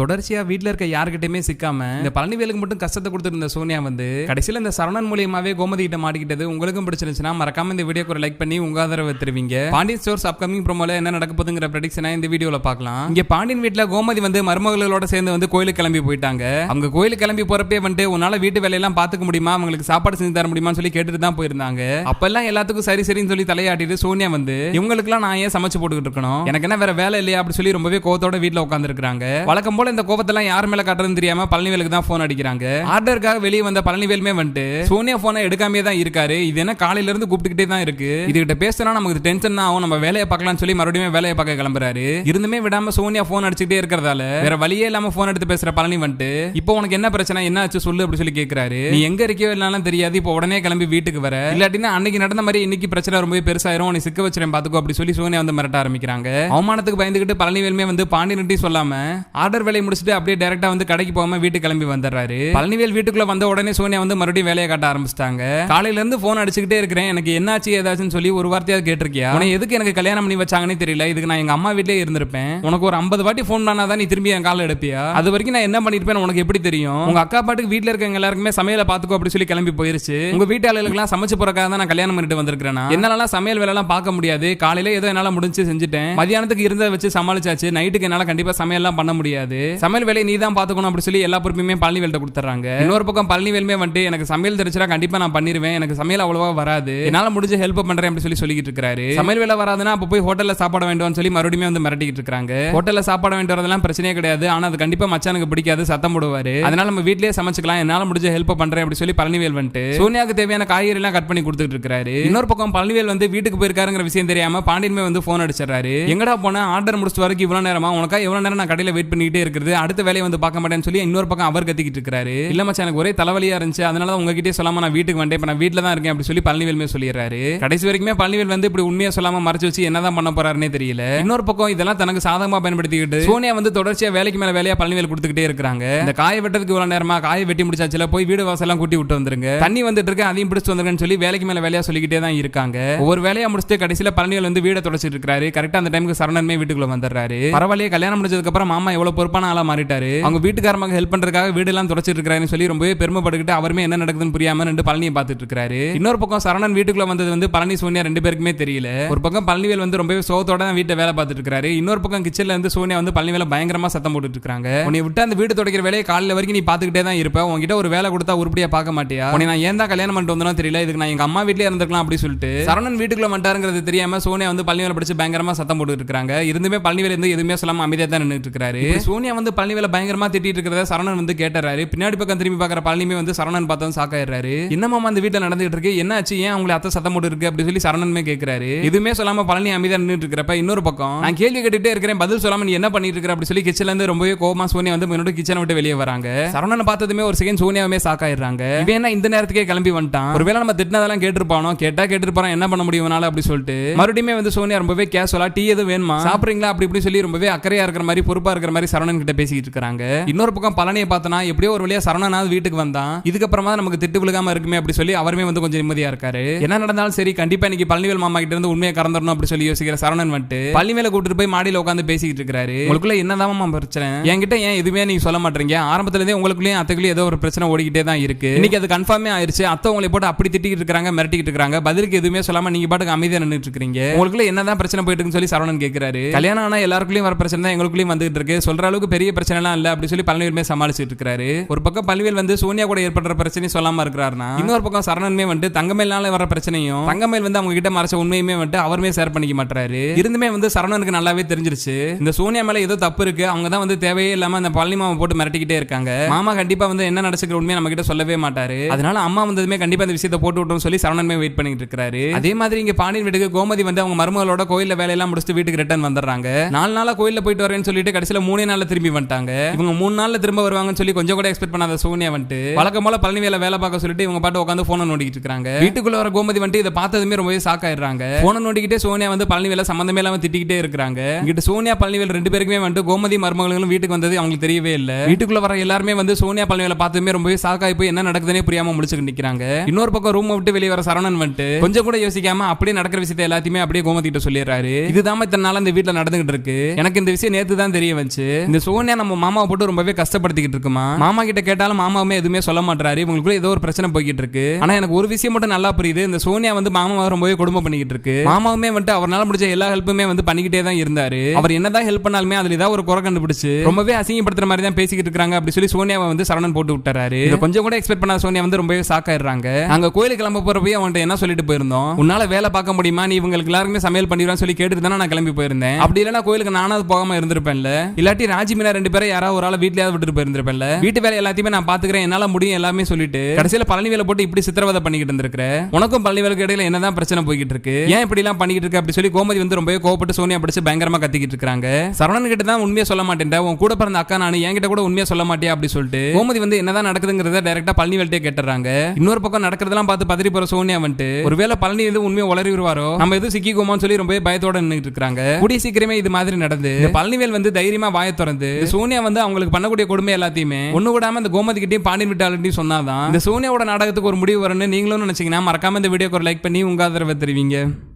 தொடர்ச்சியா வீட்ல இருக்க யாருக்கிட்டயுமே சிக்காம இந்த பழனிவேலுக்கு மட்டும் கஷ்டத்தை கொடுத்துருந்த சோனியா வந்து கடைசியில இந்த சரவணன் மூலியமாவே கோமதி கிட்ட மாட்டிக்கிட்டது உங்களுக்கும் பிடிச்சிருந்துச்சுன்னா மறக்காம இந்த வீடியோக்கு ஒரு லைக் பண்ணி உங்க ஆதரவு தருவீங்க. பாண்டியன் ஸ்டோர்ஸ் அப்கமிங் ப்ரோமோல என்ன நடக்க போதுங்கிற ப்ரெடிக்ஷனை இந்த வீடியோல பார்க்கலாம். இங்க பாண்டியன் வீட்டில் கோமதி வந்து மருமகளோட சேர்ந்து வந்து கோயிலுக்கு கிளம்பி போயிட்டாங்க. அவங்க கோயிலுக்கு கிளம்பி போறப்பே வந்துட்டு உன்னால வீட்டு வேலையெல்லாம் பாத்துக்க முடியுமா? அவங்களுக்கு சாப்பாடு செஞ்சு தர முடியுமான்னு சொல்லி கேட்டுட்டு தான் போயிருந்தாங்க. அப்பெல்லாம் எல்லாத்துக்கும் சரி சரின்னு சொல்லி தலையாட்டிட்டு சோனியா வந்து இவங்களுக்குலாம் நான் ஏன் சமைச்சு போட்டுக்கிட்டு இருக்கணும்? எனக்கு என்ன வேற வேலை இல்லையா? அப்படி சொல்லி ரொம்பவே கோத்தோட வீட்ல உட்காந்துருக்காங்க வழக்கம் போல இந்த கோபத்தெல்லாம் யார் மேல காட்டுறதுன்னு தெரியாம பழனிவேலுக்கு தான் போன் அடிக்கிறாங்க. ஆர்டருக்காக வெளியே வந்த பழனிவேலுமே வந்துட்டு சோனியா போனை எடுக்காமே தான் இருக்காரு. இது என்ன காலையில இருந்து கூப்பிட்டுக்கிட்டே தான் இருக்கு. இதுகிட்ட பேசினா நமக்கு டென்ஷன் தான் ஆகும். நம்ம வேலையை பார்க்கலாம்னு சொல்லி மறுபடியும் வேலையை பார்க்க கிளம்புறாரு. இருந்துமே விடாம சோனியா போன் அடிச்சுக்கிட்டே இருக்கிறதால வேற வழியே இல்லாம போன் எடுத்து பேசுற பழனி வந்துட்டு இப்போ உனக்கு என்ன பிரச்சனை? என்ன ஆச்சு? சொல்லு அப்படி சொல்லி கேட்கிறாரு நீ எங்க இருக்கியோ இல்லனாலும் தெரியாது. இப்போ உடனே கிளம்பி வீட்டுக்கு வர. இல்லாட்டினா அன்னைக்கு நடந்த மாதிரி இன்னைக்கு பிரச்சனை ரொம்பவே பெருசாயிரும். நீ சிக்க வச்சிருக்கேன் பாத்துக்கோ அப்படி சொல்லி சோனியா வந்து மிரட்ட ஆரம்பிக்கிறாங்க. அவமானத்துக்கு பயந்துகிட்டு பழனிவேலுமே வந்து பாண்டியன்ட்டி சொல்லாம ஆர்டர் வேலையை முடிச்சுட்டு அப்படியே டேரக்டா வந்து கடைக்கு போகாம வீட்டுக்கு கிளம்பி வந்துடுறாரு. பழனிவேல் வீட்டுக்குள்ள வந்த உடனே சோனியா வந்து மறுபடியும் வேலையை காட்ட ஆரம்பிச்சிட்டாங்க. காலையில இருந்து போன் அடிச்சுக்கிட்டே இருக்கிறேன். எனக்கு என்னாச்சு ஏதாச்சுன்னு சொல்லி ஒரு வார்த்தையாவது கேட்டிருக்கியா? உனக்கு எதுக்கு எனக்கு கல்யாணம் பண்ணி வச்சாங்கன்னு தெரியல. இதுக்கு நான் எங்க அம்மா வீட்லயே இருந்திருப்பேன். உனக்கு ஒரு ஐம்பது வாட்டி ஃபோன் பண்ணாதான் நீ திரும்பி என் கால எடுப்பியா? அது வரைக்கும் நான் என்ன பண்ணிருப்பேன் உனக்கு எப்படி தெரியும்? உங்க அக்கா பாட்டுக்கு வீட்டுல இருக்கவங்க எல்லாருக்குமே சமையல பாத்துக்கோ அப்படி சொல்லி கிளம்பி போயிருச்சு. உங்க வீட்டாளர்களுக்கெல்லாம் சமைச்சு போறக்காக தான் நான் கல்யாணம் பண்ணிட்டு வந்திருக்கிறேன்? என்னால சமையல் வேலை எல்லாம் பார்க்க முடியாது. காலையில ஏதோ என்னால முடிஞ்சு செஞ்சுட்டேன். மதியானத்துக்கு இருந்ததை வச்சு சமாளிச்சாச்சு. நைட்டுக்கு என்னால கண்டிப்பா சமையல்லாம் பண்ண முடியாது. சமையல் வேலையை நீ தான் பாத்துக்கணும் அப்படி சொல்லி எல்லா பொறுப்புமே பழனிவேல்ட்ட கொடுத்துறாங்க இன்னொரு பக்கம் பழனிவேலுமே வந்துட்டு எனக்கு சமையல் தெரிச்சா கண்டிப்பா நான் பண்ணிருவேன். எனக்கு சமையல் அவ்வளவா வராது. என்னால முடிஞ்ச ஹெல்ப் பண்றேன் அப்படி சொல்லி சொல்லிட்டு இருக்காரு சமையல் வேலை வராதுன்னா அப்ப போய் ஹோட்டல்ல சாப்பாடு வேண்டும் சொல்லி மறுபடியும் வந்து மிரட்டிக்கிட்டு இருக்காங்க ஹோட்டல்ல சாப்பாடு வேண்டு வரதெல்லாம் பிரச்சனையே கிடையாது. ஆனா அது கண்டிப்பா மச்சானுக்கு பிடிக்காது சத்தம் போடுவாரு. அதனால நம்ம வீட்லயே சமைச்சுக்கலாம். என்னால முடிஞ்ச ஹெல்ப் பண்றேன் அப்படி சொல்லி பழனிவேல் வந்துட்டு சோனியாக்கு தேவையான காய்கறி எல்லாம் கட் பண்ணி கொடுத்துட்டு இருக்காரு இன்னொரு பக்கம் பழனிவேல் வந்து வீட்டுக்கு போயிருக்காருங்கிற விஷயம் தெரியாம பாண்டியனுமே வந்து போன் அடிச்சிடறாரு. எங்கடா போன? ஆர்டர் முடிச்சிட்டு வரைக்கும் இவ்வளவு நேரமா? உனக்கா எவ்வளவு நேரம் நான் கடையில வெயிட் பண்ணிட்டே இருக்கிறது அடுத்த வேலையை வந்து பார்க்க மாட்டேன்னு சொல்லி இன்னொரு பக்கம் அவர் கத்திக்கிட்டு இருக்காரு இல்ல மச்சான் எனக்கு ஒரே தலைவலியா இருந்துச்சு அதனால தான் சொல்லாம நான் வீட்டுக்கு வந்தேன் இப்ப நான் வீட்டுல தான் இருக்கேன் அப்படி சொல்லி பழனிவேலுமே சொல்லிடுறாரு. கடைசி வரைக்குமே பழனிவேல் வந்து இப்படி உண்மையா சொல்லாம மறைச்சு வச்சு என்னதான் பண்ண போறாருன்னே தெரியல. இன்னொரு பக்கம் இதெல்லாம் தனக்கு சாதகமா பயன்படுத்திக்கிட்டு சோனியா வந்து தொடர்ச்சியா வேலைக்கு மேல வேலையா பழனிவேல் கொடுத்துக்கிட்டே இருக்காங்க இந்த காய வெட்டதுக்கு இவ்வளவு நேரமா காய வெட்டி முடிச்சாச்சுல போய் வீடு வாசல்லாம் கூட்டி விட்டு வந்துருங்க. தண்ணி வந்துட்டு இருக்கு அதையும் பிடிச்சு வந்துருங்கன்னு சொல்லி வேலைக்கு மேல வேலையா சொல்லிக்கிட்டே தான் இருக்காங்க. ஒரு வேலையா முடிச்சுட்டு கடைசியில பழனிவேல் வந்து வீடை தொடச்சிட்டு இருக்காரு கரெக்டா அந்த டைமுக்கு சரணன்மே வீட்டுக்குள்ள வந்துடுறாரு. பரவாயில்லையே கல்யாணம் முடிஞ்சதுக்கு அப்புறம் மாமா எவ்வளவு பொறுப்பான ஆளா மாறிட்டாரு. அவங்க வீட்டுக்காரமாக ஹெல்ப் பண்றதுக்காக வீடு எல்லாம் தொடச்சிட்டு இருக்காருன்னு சொல்லி ரொம்பவே பெருமைப்பட்டுக்கிட்டு அவருமே என்ன நடக்குதுன்னு புரியாம ரெண்டு பழனியை பார்த்துட்டு இருக்காரு இன்னொரு பக்கம் சரணன் வீட்டுக்குள்ள வந்தது வந்து பழனி சோனியா ரெண்டு பேருக்குமே தெரியல. ஒரு பக்கம் பழனிவேல் வந்து ரொம்பவே சோகத்தோட தான் வீட்டை வேலை பார்த்துட்டு இருக்காரு இன்னொரு பக்கம் கிச்சன்ல இருந்து சோனியா வந்து பழனிவேல பயங்கரமா சத்தம் போட்டுட்டு இருக்காங்க உன்னை விட்டு அந்த வீடு துடைக்கிற வேலையை காலையில வரைக்கும் நீ பாத்துக்கிட்டே தான் இருப்ப. உன்கிட்ட ஒரு வேலை கொடுத்தா உருப்படியா பார்க்க மாட்டியா? உன்னை நான் ஏன் தான் கல்யாணம் பண்ணிட்டு வந்தோம் தெரியல. இதுக்கு நான் எங்க அம்மா வீட்லயே இருந்திருக்கலாம் அப்படி சொல்லிட்டு சரணன் வீட்டுக்குள்ள வந்துட்டாருங்கிறது தெரியாம சோனியா வந்து பழனிவேல படிச்சு பயங்கரமா சத்தம் போட்டுட்டு இருக்காங்க இருந்துமே பழனிவேல இருந்து எதுவுமே சொல்லாம அமைதியா தான் நின்னுட்டு இருக்காரு சோனியா சோனியா வந்து பழனிவேல பயங்கரமா திட்டிட்டு இருக்கிறத சரணன் வந்து கேட்டுறாரு. பின்னாடி பக்கம் திரும்பி பாக்குற பழனிமே வந்து சரணன் பார்த்தவன் சாக்காயிடுறாரு என்னமாமா அந்த வீட்டில் நடந்துகிட்டு இருக்கு? என்ன ஆச்சு? ஏன் அவங்களை அத்தை சத்தம் போட்டு இருக்கு? அப்படின்னு சொல்லி சரணனுமே கேட்கிறாரு எதுவுமே சொல்லாம பழனி அமைதியா நின்றுட்டு இருக்கிறப்ப இன்னொரு பக்கம் நான் கேள்வி கேட்டுட்டே இருக்கிறேன் பதில் சொல்லாம நீ என்ன பண்ணிட்டு இருக்கிற அப்படி சொல்லி கிச்சன்ல இருந்து ரொம்பவே கோபமா சோனியா வந்து முன்னாடி கிச்சனை விட்டு வெளியே வராங்க. சரணனை பார்த்ததுமே ஒரு செகண்ட் சோனியாவே சாக்காயிடுறாங்க இவன் என்ன இந்த நேரத்துக்கே கிளம்பி வந்துட்டான்? ஒருவேளை நம்ம திட்டினதெல்லாம் கேட்டிருப்பானோ? கேட்டா கேட்டிருப்பான்? என்ன பண்ண முடியும் அப்படி சொல்லிட்டு. மறுபடியுமே வந்து சோனியா ரொம்பவே கேஷுவலா டீ எதுவும் வேணுமா? சாப்பிடுறீங்களா? அப்படி இப்படி சொல்லி ரொம்பவே அக்கறையா இருக்கிற மாதிரி பொறுப்பா இருக்கிற மாதிரி சரணன் கிட்ட பேசிக்கிட்டு இருக்காங்க இன்னொரு பக்கம் பழனியை பார்த்தனா எப்படியோ ஒரு வழியா சரணனாவது வீட்டுக்கு வந்தான். இதுக்கப்புறமா நமக்கு திட்டு விழுகாம இருக்குமே அப்படி சொல்லி அவருமே வந்து கொஞ்சம் நிம்மதியா இருக்காரு. என்ன நடந்தாலும் சரி கண்டிப்பா இன்னைக்கு பழனிவேல் மாமா கிட்ட இருந்து உண்மையை கறந்துடணும் அப்படி சொல்லி யோசிக்கிற சரணன் வந்துட்டு பழனிவேல கூட்டிட்டு போய் மாடியில உட்காந்து பேசிக்கிட்டு இருக்காரு உங்களுக்குள்ள என்னதான் பிரச்சனை? என்கிட்ட ஏன் எதுவுமே நீங்க சொல்ல மாட்டீங்க ஆரம்பத்துல இருந்தே உங்களுக்குள்ளேயும் அத்தைக்குள்ளேயும் ஏதோ ஒரு பிரச்சனை ஓடிக்கிட்டே தான் இருக்கு. இன்னைக்கு அது கன்ஃபார்மே ஆயிருச்சு. அத்தை உங்களை போட்டு அப்படி திட்டிக்கிட்டு இருக்காங்க மிரட்டிக்கிட்டு இருக்காங்க பதிலுக்கு எதுவுமே சொல்லாம நீங்க பாட்டுக்கு அமைதியா நின்னுட்டு இருக்கீங்க உங்களுக்குள்ள என்னதான் பிரச்சனை போயிட்டு இருக்குன்னு சொல்லி சரவணன் கேட்கிறாரு கல்யாணம் ஆனா எல்லாருக்குள்ளயும் வர பிரச்சனை தான் எங்களுக்குள்ளயும் வந்துட்டு இருக்கு. சொல்ற அளவுக்கு பெரிய பிரச்சனை இல்லை அப்படின்னு அப்படி சொல்லி பழனிவேலுமே சமாளிச்சுட்டு இருக்காரு. ஒரு பக்கம் பழனிவேல் வந்து சோனியா கூட ஏற்படுற பிரச்சனையும் சொல்லாம இருக்கிறாருனா இன்னொரு பக்கம் சரணன்மே வந்து தங்கமேல்னால வர பிரச்சனையும் தங்கமேல் வந்து அவங்க கிட்ட மறைச்ச உண்மையுமே வந்து அவருமே ஷேர் பண்ணிக்க மாட்டாரு இருந்துமே வந்து சரணனுக்கு நல்லாவே தெரிஞ்சிருச்சு. இந்த சோனியா மேல ஏதோ தப்பு இருக்கு. அவங்க தான் வந்து தேவையே இல்லாம அந்த பழனி மாமா போட்டு மிரட்டிக்கிட்டே இருக்காங்க. மாமா கண்டிப்பா வந்து என்ன நடச்சுக்கிற உண்மையை நம்ம கிட்ட சொல்லவே மாட்டாரு. அதனால அம்மா வந்ததுமே கண்டிப்பா இந்த விஷயத்தை போட்டு விட்டோம் சொல்லி சரணன்மே வெயிட் பண்ணிட்டு இருக்காரு. அதே மாதிரி இங்க பாண்டியன் வீட்டுக்கு கோமதி வந்து அவங்க மருமகளோட கோயில வேலையெல்லாம் முடிச்சுட்டு வீட்டுக்கு ரிட்டர்ன் வந்துடுறாங்க. நாலு நாளா கோயில போயிட்டு வரேன்னு சொல்லிட்டு கடைசியில மூணே நாள் திரும்பி வந்துட்டாங்க. இவங்க மூணு நாள்ல திரும்ப வருவாங்கன்னு சொல்லி கொஞ்சம் கூட எக்ஸ்பெக்ட் பண்ணாத சோனியா வந்துட்டு வழக்கம் போல பழனி வேலை வேலை பார்க்க சொல்லிட்டு இவங்க பாட்டு உட்காந்து போனை நோண்டிக்கிட்டு இருக்காங்க. வீட்டுக்குள்ள வர கோமதி வந்துட்டு இதை பார்த்ததுமே ரொம்பவே ஷாக் ஆயிடுறாங்க. போனை நோண்டிக்கிட்டே சோனியா வந்து பழனி வேலை சம்பந்தமே இல்லாம திட்டிக்கிட்டே இருக்காங்க இங்கிட்ட சோனியா பழனிவேல் ரெண்டு பேருக்குமே வந்துட்டு கோமதி மருமகளும் வீட்டுக்கு வந்தது அவங்களுக்கு தெரியவே இல்ல. வீட்டுக்குள்ள வர எல்லாருமே வந்து சோனியா பழனிவேலை பார்த்ததுமே ரொம்பவே ஷாக் ஆகி போய் என்ன நடக்குதுன்னே புரியாம முடிச்சுட்டு நிக்கிறாங்க. இன்னொரு பக்கம் ரூம் விட்டு வெளியே வர சரவணன் வந்துட்டு கொஞ்சம் கூட யோசிக்காம அப்படியே நடக்கிற விஷயத்தை எல்லாத்தையுமே அப்படியே கோமதி கிட்ட சொல்லிடுறாரு. இதுதான் இத்தனை நாள் இந்த வீட்டுல நடந்துகிட்டு இருக்கு. எனக்கு இந்த விஷயம் நேத்து தான் தெரிய வந்துச்சு. இந்த இந்த சோனியா நம்ம மாமாவை போட்டு ரொம்பவே கஷ்டப்படுத்திக்கிட்டு இருக்குமா? மாமா கிட்ட கேட்டாலும் மாமாவுமே எதுவுமே சொல்ல மாட்டாரு இவங்களுக்குள்ள ஏதோ ஒரு பிரச்சனை போய்கிட்டு இருக்கு. ஆனா எனக்கு ஒரு விஷயம் மட்டும் நல்லா புரியுது. இந்த சோனியா வந்து மாமாவை ரொம்பவே குடும்பம் பண்ணிக்கிட்டு இருக்கு. மாமாவுமே வந்துட்டு அவரால் முடிஞ்ச எல்லா ஹெல்ப்புமே வந்து பண்ணிக்கிட்டே தான் இருந்தாரு. அவர் என்னதான் ஹெல்ப் பண்ணாலுமே அதுல ஏதாவது ஒரு குறை கண்டுபிடிச்சு ரொம்பவே அசிங்கப்படுத்துற மாதிரி தான் பேசிக்கிட்டு இருக்காங்க அப்படி சொல்லி சோனியாவை வந்து சரணன் போட்டு விட்டுறாரு. இதை கொஞ்சம் கூட எக்ஸ்பெக்ட் பண்ணாத சோனியா வந்து ரொம்பவே சாக்காயிடுறாங்க அங்க கோயிலுக்கு கிளம்ப போறப்பயே அவன்கிட்ட என்ன சொல்லிட்டு போயிருந்தோம்? உன்னால வேலை பார்க்க முடியுமா? நீ இவங்களுக்கு எல்லாருமே சமையல் பண்ணிடுவான்னு சொல்லி கேட்டுட்டு தானே நான் கிளம்பி போயிருந்தேன். அப்படி இல்லைன்னா கோயிலுக்கு நானாவது போகாம இருந்திருப்பேன்ல. இல்லாட்டி ராஜ் மீனா ரெண்டு பேரும் யாராவது ஒரு ஆள் வீட்லயாவது விட்டுட்டு போயிருந்திருப்பேன்ல. வீட்டு வேலை எல்லாத்தையுமே நான் பாத்துக்கிறேன். என்னால முடியும் எல்லாமே சொல்லிட்டு கடைசியில பழனி வேலை போட்டு இப்படி சித்திரவதை பண்ணிக்கிட்டு இருந்திருக்கிற. உனக்கும் பழனி வேலைக்கு இடையில என்னதான் பிரச்சனை போய்கிட்டு இருக்கு? ஏன் இப்படி எல்லாம் பண்ணிக்கிட்டு இருக்கு? அப்படி சொல்லி கோமதி வந்து ரொம்பவே கோபப்பட்டு சோனியா பிடிச்சு பயங்கரமா கத்திக்கிட்டு இருக்காங்க. சரவணன் கிட்ட தான் உண்மையா சொல்ல மாட்டேன் உன் கூட பிறந்த அக்கா நான் என்கிட்ட கூட உண்மையா சொல்ல மாட்டியா? அப்படி சொல்லிட்டு கோமதி வந்து என்னதான் நடக்குதுங்கிறத டைரக்டா பழனி வேல்ட்டே கேட்டுறாங்க. இன்னொரு பக்கம் நடக்கிறதெல்லாம் பார்த்து பதறி போற சோனியா வந்துட்டு ஒருவேளை பழனி எதுவும் உண்மையை உளறி வருவாரோ நம்ம எதுவும் சிக்கிக்குமோன்னு சொல்லி ரொம்பவே பயத்தோட நின்றுட்டு இருக்காங்க. கூடிய சீக்கிரமே இது மாதிரி நடந்து பழனிவேல் வந்து தைரியமா வாயை திறந்து இந்த சோனியா வந்து அவங்களுக்கு பண்ணக்கூடிய கொடுமை எல்லாத்தையுமே ஒண்ணு விடாம இந்த கோமதி கிட்டயும் பாண்டியன் விட்டாலும் சொன்னாதான். இந்த சோனியாவோட நாடகத்துக்கு ஒரு முடிவு வரும்னு நீங்களும் நினைச்சீங்கன்னா மறக்காம இந்த வீடியோக்கு ஒரு லைக் பண்ணி உங்க ஆதரவை தெரிவிங்க.